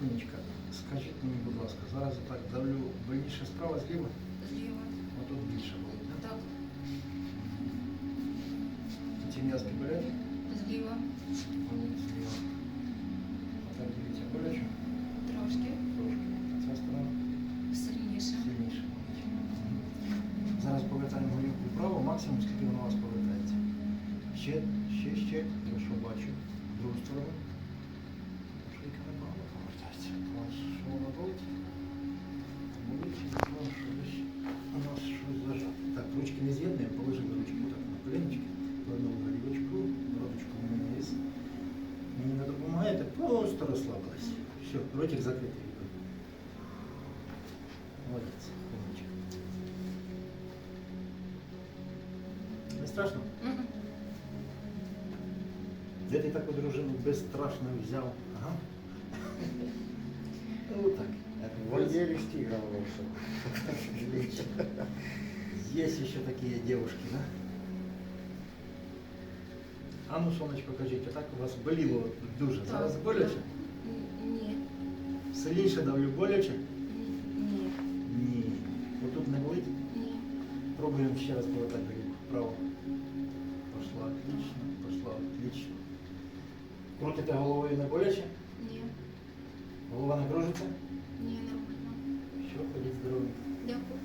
Сонечка, скажіть мені, будь ласка, зараз я так давлю больніше справа, зліва, Зліва. а тут більше болить, так? Так. Ці м'язки болять? Зліва. Вони зліва. А так дивіться, боляче? Трошки. Трошки. Ця сторона Сильніше. сильніше болить. Зараз повертаємо голівку вправо, максимум скільки вона у вас повертається. Ще, ще, ще, хорошо бачу. Другу сторону. Просто розслабились. Все, ротик закритий. Молодець, умничка. Не страшно? Де ти таку дружину безстрашно взяв? Ага. Ну так. В отделе стигал вышел. Есть еще такие девушки, да? А ну, сонечко, кажіть, а так у вас боліло дуже. Зараз Так. боляче? Н- Ні. Сильніше давлю боляче? Н- Ні. Ні. Отут не болить? Ні. Пробуємо ще раз повертати руку вправо. Пошла отлично, пошла отлично. Крутите головою не боляче? Ні. Голова не кружиться? Ні, нормально. Все, ходіть здорові. Дякую.